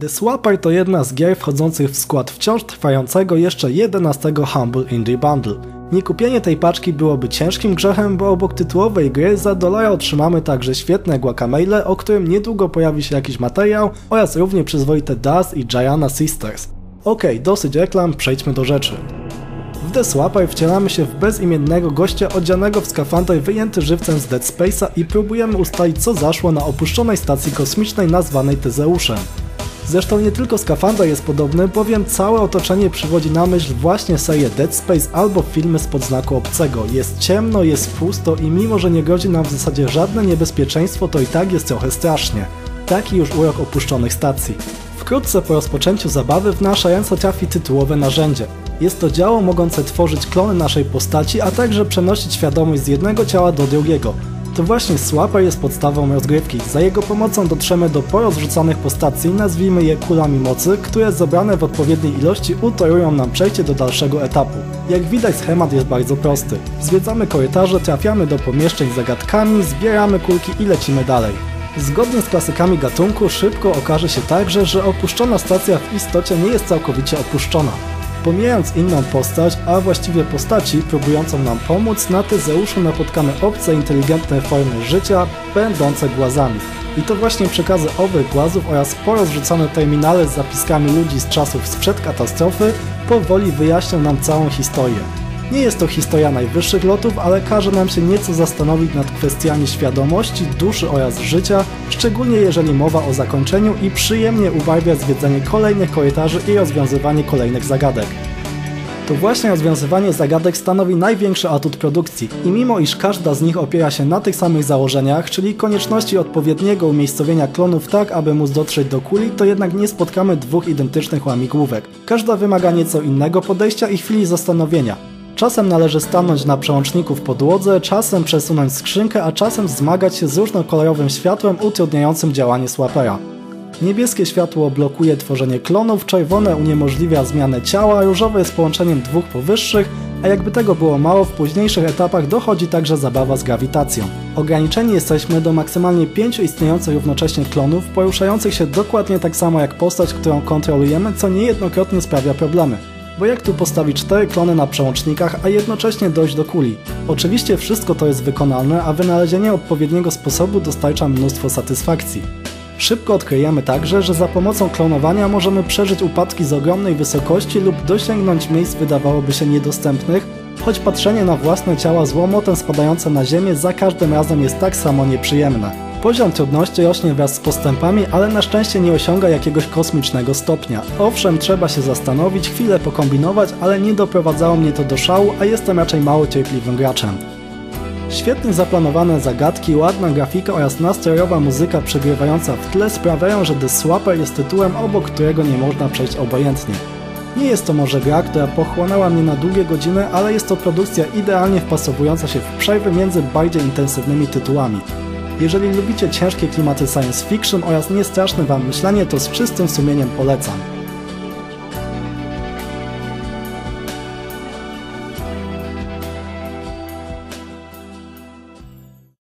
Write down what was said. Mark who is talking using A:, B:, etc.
A: The Swapper to jedna z gier wchodzących w skład wciąż trwającego jeszcze 11 Humble Indie Bundle. Niekupienie tej paczki byłoby ciężkim grzechem, bo obok tytułowej gry za dolara otrzymamy także świetne guacamole, o którym niedługo pojawi się jakiś materiał oraz równie przyzwoite Dust i Gianna Sisters. Okej, okay, dosyć reklam, przejdźmy do rzeczy. W The Swapper wcielamy się w bezimiennego gościa odzianego w skafander wyjęty żywcem z Dead Space'a i próbujemy ustalić co zaszło na opuszczonej stacji kosmicznej nazwanej Tezeuszem. Zresztą nie tylko skafander jest podobny, bowiem całe otoczenie przywodzi na myśl właśnie serię Dead Space albo filmy spod znaku obcego. Jest ciemno, jest pusto i mimo, że nie grozi nam w zasadzie żadne niebezpieczeństwo, to i tak jest trochę strasznie. Taki już urok opuszczonych stacji. Wkrótce po rozpoczęciu zabawy w nasze ręce trafi tytułowe narzędzie. Jest to działo mogące tworzyć klony naszej postaci, a także przenosić świadomość z jednego ciała do drugiego. To właśnie Swapper jest podstawą rozgrywki. Za jego pomocą dotrzemy do porozrzucanych postaci, nazwijmy je kulami mocy, które zebrane w odpowiedniej ilości utorują nam przejście do dalszego etapu. Jak widać schemat jest bardzo prosty. Zwiedzamy korytarze, trafiamy do pomieszczeń z zagadkami, zbieramy kulki i lecimy dalej. Zgodnie z klasykami gatunku szybko okaże się także, że opuszczona stacja w istocie nie jest całkowicie opuszczona. Pomijając inną postać, a właściwie postaci próbującą nam pomóc, na Tyzeuszu napotkamy obce inteligentne formy życia, będące głazami. I to właśnie przekazy owych głazów oraz porozrzucone terminale z zapiskami ludzi z czasów sprzed katastrofy powoli wyjaśnią nam całą historię. Nie jest to historia najwyższych lotów, ale każe nam się nieco zastanowić nad kwestiami świadomości, duszy oraz życia, szczególnie jeżeli mowa o zakończeniu i przyjemnie uwalwia zwiedzanie kolejnych korytarzy i rozwiązywanie kolejnych zagadek. To właśnie rozwiązywanie zagadek stanowi największy atut produkcji i mimo iż każda z nich opiera się na tych samych założeniach, czyli konieczności odpowiedniego umiejscowienia klonów tak, aby móc dotrzeć do kuli, to jednak nie spotkamy dwóch identycznych łamigłówek. Każda wymaga nieco innego podejścia i chwili zastanowienia. Czasem należy stanąć na przełączniku w podłodze, czasem przesunąć skrzynkę, a czasem zmagać się z różnokolorowym światłem utrudniającym działanie swapera. Niebieskie światło blokuje tworzenie klonów, czerwone uniemożliwia zmianę ciała, różowe jest połączeniem dwóch powyższych, a jakby tego było mało, w późniejszych etapach dochodzi także zabawa z grawitacją. Ograniczeni jesteśmy do maksymalnie pięciu istniejących równocześnie klonów, poruszających się dokładnie tak samo jak postać, którą kontrolujemy, co niejednokrotnie sprawia problemy. Bo jak tu postawić cztery klony na przełącznikach, a jednocześnie dojść do kuli? Oczywiście wszystko to jest wykonalne, a wynalezienie odpowiedniego sposobu dostarcza mnóstwo satysfakcji. Szybko odkryjemy także, że za pomocą klonowania możemy przeżyć upadki z ogromnej wysokości lub dosięgnąć miejsc wydawałoby się niedostępnych, choć patrzenie na własne ciała z łomotem spadające na ziemię za każdym razem jest tak samo nieprzyjemne. Poziom trudności rośnie wraz z postępami, ale na szczęście nie osiąga jakiegoś kosmicznego stopnia. Owszem, trzeba się zastanowić, chwilę pokombinować, ale nie doprowadzało mnie to do szału, a jestem raczej mało cierpliwym graczem. Świetnie zaplanowane zagadki, ładna grafika oraz nastrojowa muzyka przegrywająca w tle sprawiają, że The Swapper jest tytułem, obok którego nie można przejść obojętnie. Nie jest to może gra, która pochłonęła mnie na długie godziny, ale jest to produkcja idealnie wpasowująca się w przerwy między bardziej intensywnymi tytułami. Jeżeli lubicie ciężkie klimaty science fiction oraz niestraszne wam myślenie, to z czystym sumieniem polecam.